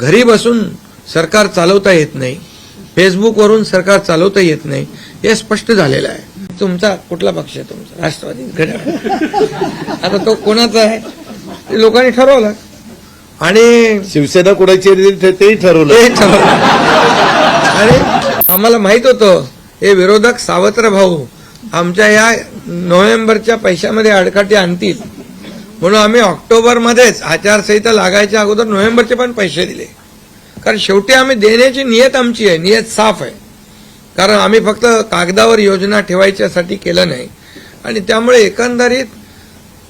घरी बसून सरकार चालवता येत नाही फेसबुकवरून सरकार चालवता येत नाही हे स्पष्ट झालेलं आहे. तुमचा कुठला पक्ष आहे तुमचा? राष्ट्रवादी? आता तो कोणाचा आहे? ते लोकांनी ठरवलं. आणि शिवसेना कोणाची तेही ठरवलं. ते ठरवलं. आणि आम्हाला माहीत होतं हे विरोधक सावत्र भाऊ आमच्या या नोव्हेंबरच्या पैशामध्ये अडकाटी आणतील. म्हणून आम्ही ऑक्टोबरमध्येच आचारसंहिता लागायच्या अगोदर नोव्हेंबरचे पण पैसे दिले. कारण शेवटी आम्ही देण्याची नियत आमची आहे नियत साफ आहे. कारण आम्ही फक्त कागदावर योजना ठेवायच्यासाठी केलं नाही. आणि त्यामुळे एकंदरीत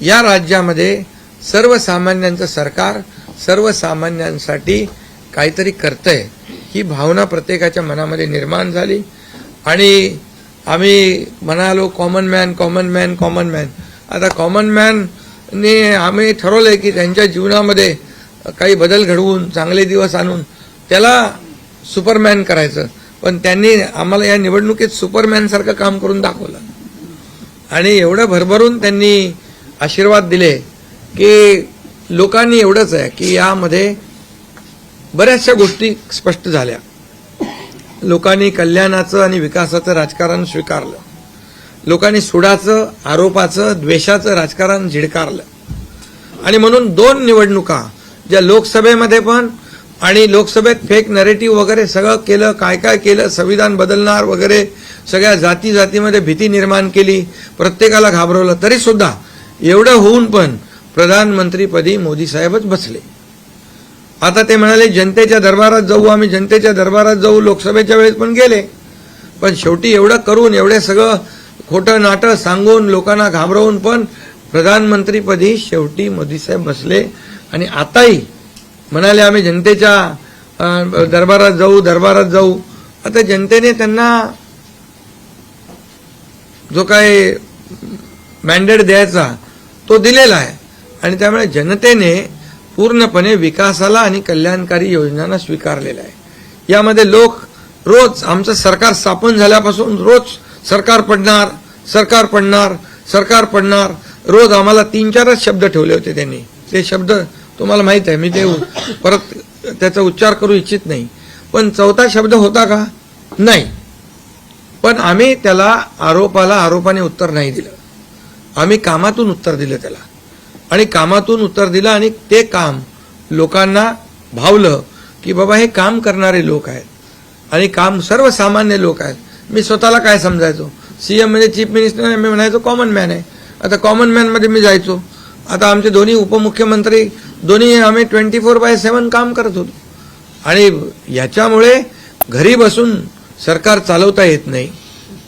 या राज्यामध्ये सर्वसामान्यांचं सरकार सर्वसामान्यांसाठी काहीतरी करतंय ही भावना प्रत्येकाच्या मनामध्ये निर्माण झाली. आणि आम्ही म्हणालो common man common man common man आता कॉमन मॅन ने आम्ही ठरवलंय की त्यांच्या जीवनामध्ये काही बदल घडवून चांगले दिवस आणून त्याला सुपरमॅन करायचं. पण त्यांनी आम्हाला या निवडणुकीत सुपरमॅनसारखं काम करून दाखवलं. आणि एवढं भरभरून त्यांनी आशीर्वाद दिले की लोकांनी एवढंच आहे की यामध्ये बऱ्याचशा गोष्टी स्पष्ट झाल्या. लोकांनी कल्याणाचं आणि विकासाचं राजकारण स्वीकारलं. लोकांनी सुडाचं आरोपाचं द्वेषाचं राजकारण झिडकारलं. आणि म्हणून दोन निवडणुका ज्या लोकसभेमध्ये पण आणि लोकसभेत फेक नरेटिव्ह वगैरे सगळं केलं काय काय केलं संविधान बदलणार वगैरे सगळ्या जाती जातीमध्ये भीती निर्माण केली प्रत्येकाला घाबरवलं तरी सुद्धा एवढं होऊन पण प्रधानमंत्रीपदी मोदी साहेबच बसले. आता ते म्हणाले जनतेच्या दरबारात जाऊ आम्ही जनतेच्या दरबारात जाऊ लोकसभेच्या वेळेस पण गेले. पण शेवटी एवढं करून एवढे सगळं खोटं नाटं सांगून लोकांना घाबरवून पण प्रधानमंत्रीपदी शेवटी मोदी साहेब बसले. आणि आताही म्हणाले आम्ही जनतेच्या दरबारात जाऊ दरबारात जाऊ. आता जनतेने त्यांना जो काय मॅन्डेट द्यायचा तो दिलेला आहे. आणि त्यामुळे जनतेने पूर्णपणे विकासाला आणि कल्याणकारी योजनांना स्वीकारलेला आहे. यामध्ये लोक रोज आमचं सरकार स्थापन झाल्यापासून रोज सरकार पडणार सरकार पडणार सरकार पडणार. रोज आम्हाला तीन चारच शब्द ठेवले होते त्यांनी. ते शब्द तुम्हाला माहीत आहे मी ते परत त्याचा उच्चार करू इच्छित नाही. पण चौथा शब्द होता का? नाही. पण आम्ही त्याला आरोपाला आरोपाने उत्तर नाही दिलं. आम्ही कामातून उत्तर दिलं त्याला. आणि कामातून उत्तर दिलं आणि ते काम लोकांना भावलं की बाबा हे काम करणारे लोक आहेत. आणि काम सर्वसामान्य लोक आहेत. मी स्वतःला काय समजायचो? सीएम म्हणजे चीफ मिनिस्टर मी म्हणायचो कॉमन मॅन आहे. आता कॉमन मॅनमध्ये मी जायचो. आता आमचे दोन्ही उपमुख्यमंत्री दोन्ही आम्ही ट्वेंटी फोर बाय सेवन काम करत होतो. आणि याच्यामुळे घरी बसून सरकार चालवता येत नाही.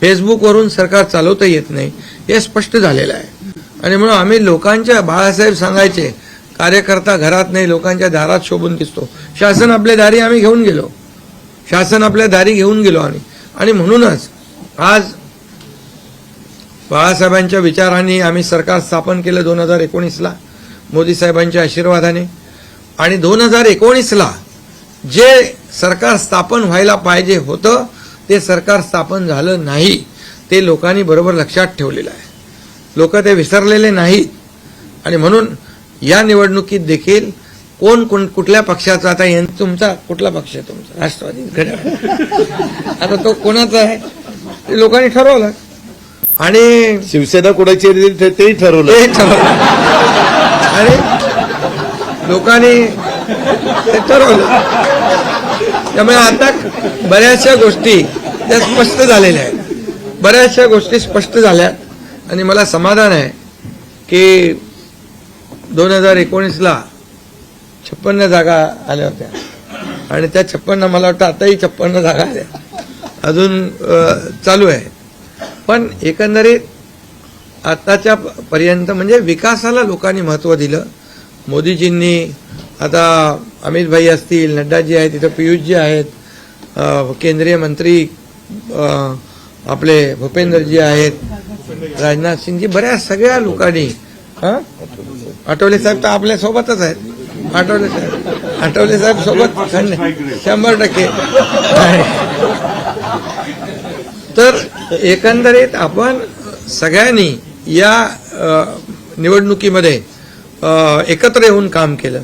फेसबुकवरून सरकार चालवता येत नाही. हे स्पष्ट झालेलं आहे. आणि म्हणून आम्ही लोकांच्या बाळासाहेब सांगायचे कार्यकर्ता घरात नाही लोकांच्या दारात शोभून दिसतो. शासन आपल्या दारी आम्ही घेऊन गेलो. शासन आपल्या दारी घेऊन गेलो आम्ही. आणि म्हणूनच आज बाळासाहेबांच्या विचारांनी आम्ही सरकार स्थापन केलं दोन हजार एकोणीसला मोदी साहेबांच्या आशीर्वादाने. आणि दोन हजार एकोणीसला जे सरकार स्थापन व्हायला पाहिजे होतं ते सरकार स्थापन झालं नाही ते लोकांनी बरोबर लक्षात ठेवलेलं आहे. लोक ते विसरलेले नाहीत. आणि म्हणून या निवडणुकीत देखील कोण कोण कुठल्या पक्षाचा आता तुमचा कुठला पक्ष आहे तुमचा? राष्ट्रवादी? घड्याळ? आता तो कोणाचा आहे? ते लोकांनी ठरवलं. आणि शिवसेना कोणाची आहे ते- तेही ठरवलं. ते ठरवलं. आणि लोकांनी ते ठरवलं. त्यामुळे आता बऱ्याचशा गोष्टी त्या स्पष्ट झालेल्या आहेत. बऱ्याचशा गोष्टी स्पष्ट झाल्यात आणि मला समाधान आहे की दोन हजार एकोणीसला छप्पन्न जागा आल्या होत्या. आणि त्या छप्पन्न मला वाटतं आताही छप्पन्न जागा आल्या. अजून चालू आहे. पण एकंदरीत आताच्या पर्यंत म्हणजे विकासाला लोकांनी महत्त्व दिलं. मोदीजींनी आता अमित भाई असतील नड्डाजी आहेत तिथं पियुषजी आहेत केंद्रीय मंत्री आपले भूपेंद्रजी आहेत राजनाथ सिंगजी बऱ्याच सगळ्या लोकांनी आठवले साहेब तर आपल्या सोबतच आहेत. आठवले साहेब. आठवले साहेब सोबत? शंभर टक्के. तर एकंदरीत आपण सगळ्यांनी या निवडणुकीमध्ये एकत्र येऊन काम केलं.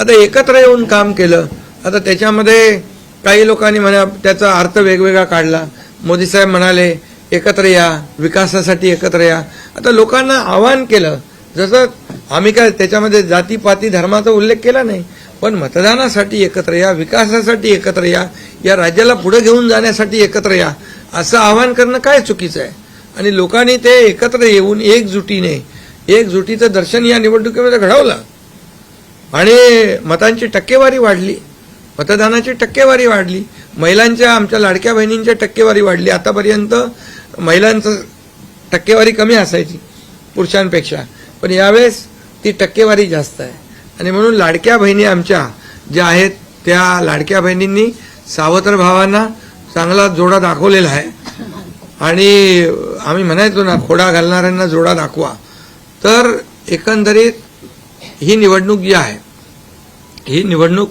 आता एकत्र येऊन काम केलं आता त्याच्यामध्ये काही लोकांनी म्हणा त्याचा अर्थ वेगवेगळा काढला. मोदी साहेब म्हणाले एकत्र या विकासासाठी एकत्र या. आता लोकांना आवाहन केलं. जसं आम्ही काय त्याच्यामध्ये जातीपाती धर्माचा उल्लेख केला नाही पण मतदानासाठी एकत्र या विकासासाठी एकत्र या या राज्याला पुढे घेऊन जाण्यासाठी एकत्र या असं आवाहन करणं काय चुकीचं आहे? आणि लोकांनी ते एकत्र येऊन एकजुटीने एकजुटीचं दर्शन या निवडणुकीमध्ये घडवलं. आणि मतांची टक्केवारी वाढली मतदानाची टक्केवारी वाढली महिलांच्या आमच्या लाडक्या बहिणींच्या टक्केवारी वाढली. आतापर्यंत महिलांचं टक्केवारी कमी असायची पुरुषांपेक्षा. पण यावेळेस ती टक्केवारी जास्त आहे. आणि म्हणून लाडक्या बहिणी आमच्या ज्या आहेत त्या लाडक्या बहिणींनी सावत्र भावांना चांगला जोडा दाखवलेला आहे. आणि आम्ही म्हणायचो ना खोडा घालणाऱ्यांना जोडा दाखवा. तर एकंदरीत ही निवडणूक जी आहे ही निवडणूक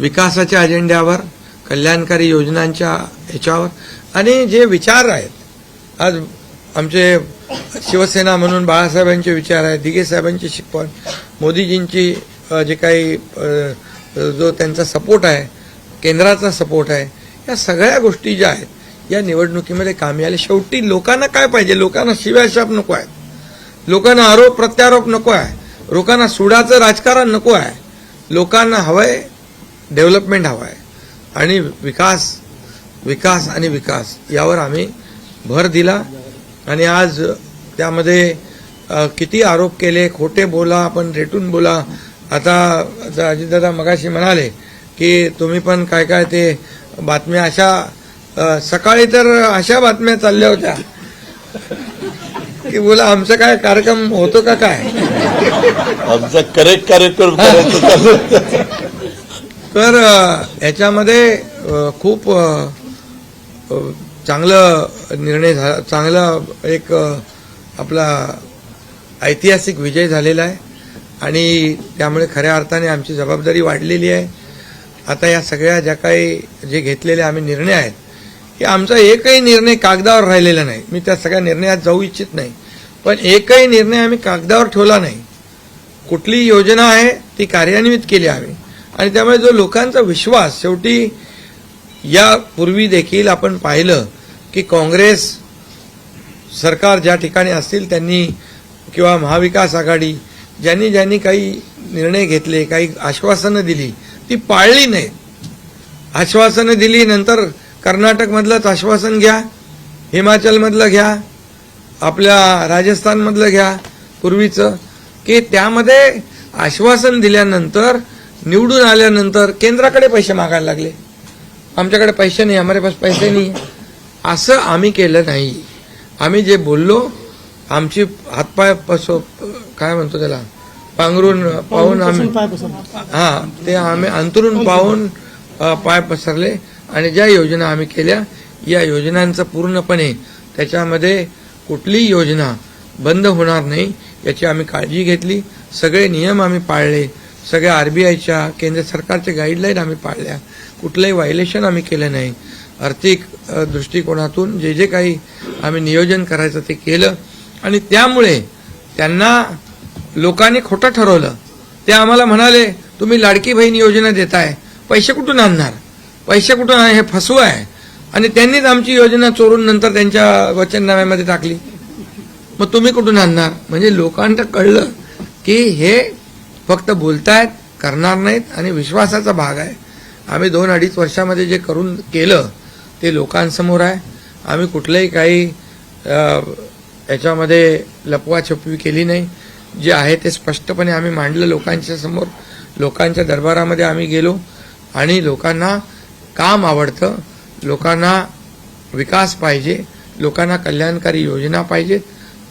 विकासाच्या अजेंड्यावर कल्याणकारी योजनांच्या ह्याच्यावर आणि जे विचार आहेत आज आमचे शिवसेना म्हणून बाळासाहेबांचे विचार आहेत दिगे साहेबांची शिकवण मोदीजींची जे काही जो त्यांचा सपोर्ट आहे केंद्राचा सपोर्ट आहे या सगळ्या गोष्टी ज्या आहेत या निवडणुकीमध्ये कामी आले. शेवटी लोकांना काय पाहिजे? लोकांना शिव्याशाप नको आहे. लोकांना आरोप प्रत्यारोप नको आहे. लोकांना सुडाचं राजकारण नको आहे. लोकांना हवंय डेव्हलपमेंट हवं आहे आणि विकास विकास आणि विकास यावर आम्ही भर दिला. आणि आज त्यामध्ये किती आरोप केले खोटे बोला आपण रेटून बोला. आता अजितदादा मगाशी म्हणाले की तुम्ही पण काय काय ते बातम्या अशा सकाळी तर अशा बातम्या चालल्या होत्या. की बोला आमचा काय कार्यक्रम होतो का काय? आमचा करेक्ट कार्यक्रम. तर याच्यामध्ये खूप चांगलं निर्णय झाला चांगला एक आपला ऐतिहासिक विजय झालेला आहे. आणि त्यामुळे खऱ्या अर्थाने आमची जबाबदारी वाढलेली आहे. आता या सगळ्या ज्या काही जे घेतलेले आम्ही निर्णय आहेत की आमचा एकही निर्णय कागदावर राहिलेला नाही. मी त्या सगळ्या निर्णयात जाऊ इच्छित नाही. पण एकही निर्णय आम्ही कागदावर ठेवला नाही. कुठली योजना आहे ती कार्यान्वित केली आम्ही आणि त्यामुळे जो लोकांचा विश्वास शेवटी यापूर्वी देखील आपण पाहिलं की काँग्रेस सरकार ज्या ठिकाणी असतील त्यांनी किंवा महाविकास आघाडी ज्यांनी ज्यांनी काही निर्णय घेतले काही आश्वासनं दिली ती पाळली नाहीत. आश्वासनं दिली नंतर कर्नाटकमधलंच आश्वासन घ्या हिमाचलमधलं घ्या आपल्या राजस्थानमधलं घ्या पूर्वीचं की त्यामध्ये आश्वासन दिल्यानंतर निवडून आल्यानंतर केंद्राकडे पैसे मागायला लागले. आमच्याकडे पैसे नाही आम्हाला पास पैसे नाही. असं आम्ही केलं नाही. आम्ही जे बोललो आमची हातपाय पसो काय म्हणतो त्याला? पांघरून पाहून आम्ही हा ते आम्ही अंतरून पाहून पाय पसरले आणि ज्या योजना आम्ही केल्या या योजनांचं पूर्णपणे त्याच्यामध्ये कुठलीही योजना बंद होणार नाही याची आम्ही काळजी घेतली. सगळे नियम आम्ही पाळले. सगळ्या आरबीआयच्या केंद्र सरकारच्या गाईडलाईन आम्ही पाळल्या. कुठलंही व्हायलेशन आम्ही केलं नाही. आर्थिक दृष्टिकोनातून जे जे काही आम्ही नियोजन करायचं ते केलं. आणि त्यामुळे त्यांना लोकांनी खोटं ठरवलं. ते आम्हाला म्हणाले तुम्ही लाडकी बहीण योजना देताय पैसे कुठून आणणार? पैसे कुठून आण- हे फसवू आहे. आणि त्यांनीच आमची योजना चोरून नंतर त्यांच्या वचननाम्यामध्ये टाकली. मग तुम्ही कुठून आणणार? म्हणजे लोकांना कळलं की हे फक्त बोलतायत करणार नाहीत आणि विश्वासाचा भाग आहे. आम्ही दोन अडीच वर्षामध्ये जे करून केलं ते लोकांसमोर आहे. आम्ही कुठलंही काही याच्यामध्ये लपवाछपवी केली नाही. जे आहे ते स्पष्टपणे आम्ही मांडलं लोकांच्या समोर. लोकांच्या दरबारामध्ये आम्ही गेलो आणि लोकांना काम आवडतं. लोकांना विकास पाहिजे. लोकांना कल्याणकारी योजना पाहिजेत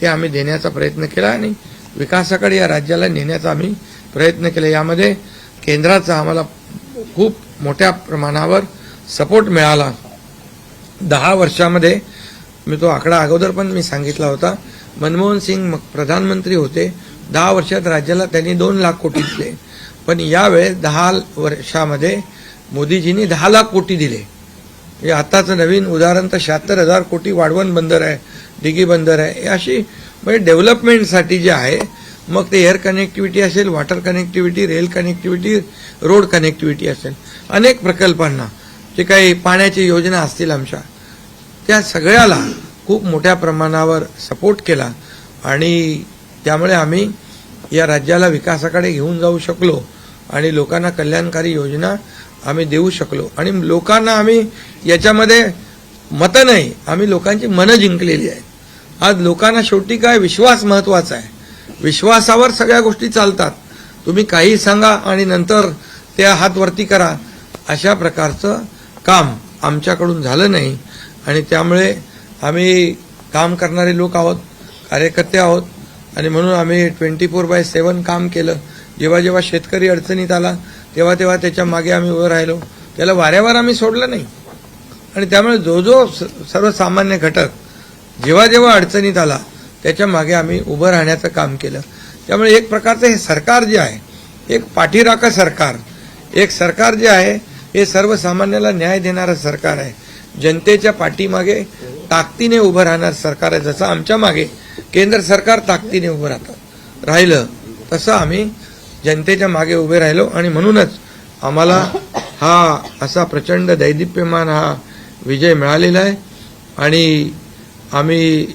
ते आम्ही देण्याचा प्रयत्न केला आणि विकासाकडे या राज्याला नेण्याचा आम्ही प्रयत्न केला. यामध्ये केंद्राचा आम्हाला खूप मोठ्या प्रमाणावर सपोर्ट मिळाला. दहा वर्षामध्ये मी तो आकडा अगोदर पण मी सांगितला होता. मनमोहन सिंग मग प्रधानमंत्री होते. दहा वर्षात राज्याला त्यांनी दोन लाख कोटी दिले. पण यावेळेस दहा वर्षामध्ये मोदीजींनी दहा लाख कोटी दिले. हे आताचं नवीन उदाहरण तर शहात्तर हजार कोटी वाढवण बंदर आहे डिगी बंदर आहे. हे अशी म्हणजे डेव्हलपमेंटसाठी जे आहे मग ते एअर कनेक्टिव्हिटी असेल water connectivity rail connectivity road connectivity असेल. अनेक प्रकल्पांना जे काही पाण्याची योजना असतील आमच्या त्या सगळ्याला खूप मोठ्या प्रमाणावर सपोर्ट केला. आणि त्यामुळे आम्ही या राज्याला विकासाकडे घेऊन जाऊ शकलो आणि लोकांना कल्याणकारी योजना आम्ही देऊ शकलो. आणि लोकांना आम्ही याच्यामध्ये मतं नाही आम्ही लोकांची मनं जिंकलेली आहेत. आज लोकांना शेवटी काय विश्वास महत्त्वाचा आहे? विश्वासावर सगळ्या गोष्टी चालतात. तुम्ही काही सांगा आणि नंतर त्या हातवरती करा. अशा प्रकारचं काम आमच्याकडून झालं नाही. आणि त्यामुळे आम्ही काम करणारे लोक आहोत कार्यकर्ते आहोत. आणि म्हणून आम्ही ट्वेंटी फोर बाय सेवन काम केलं. जेव्हा जेव्हा शेतकरी अडचणीत आला तेव्हा तेव्हा त्याच्यामागे आम्ही उभं राहिलो. त्याला वाऱ्यावर आम्ही सोडलं नाही. आणि त्यामुळे जो जो स- सर्वसामान्य घटक जेव्हा जेव्हा अडचणीत आला त्याच्यामागे आम्ही उभं राहण्याचं काम केलं. त्यामुळे एक प्रकारचं हे सरकार जे आहे एक पाठीराखा सरकार एक सरकार जे आहे हे सर्वसामान्याला न्याय देणारं सरकार आहे. जनतेच्या पाठीमागे ताकदीने उभं राहणार सरकार आहे जसं आमच्या मागे केंद्र सरकार ताकदीने उभं राहतं. राहिलं तसं आम्ही जनतेच्या मागे उभे राहिलो आणि म्हणूनच आम्हाला हा असा प्रचंड दैदिप्यमान हा विजय मिळालेला आहे. आणि आम्ही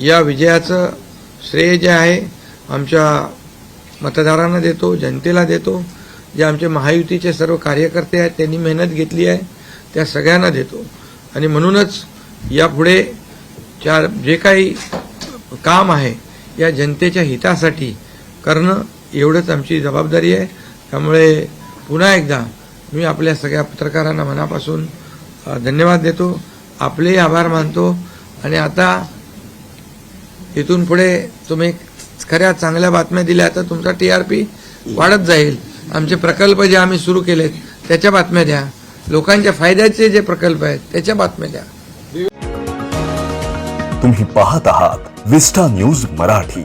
या विजयाचं श्रेय जे आहे आमच्या मतदारांना देतो जनतेला देतो. जे आमचे महायुतीचे सर्व कार्यकर्ते आहेत त्यांनी मेहनत घेतली आहे. त्या सगळ्यांना देतो. आणि म्हणूनच यापुढे चार जे काही काम आहे या जनतेच्या हितासाठी करणं एवढंच आमची जबाबदारी आहे. त्यामुळे पुन्हा एकदा मी आपल्या सगळ्या पत्रकारांना मनापासून धन्यवाद देतो. आपलेही आभार मानतो. आणि आता इथून पुढे तुम्ही खऱ्या चांगल्या बातम्या दिल्या तर तुमचा टी आर पी वाढत जाईल. आमचे प्रकल्प जे आम्ही सुरू केलेत त्याच्या बातम्या द्या. लोकांच्या फायद्याचे जे प्रकल्प आहेत त्याच्या बातम्या द्या. तुम्ही पाहत आहात विस्टा न्यूज मराठी.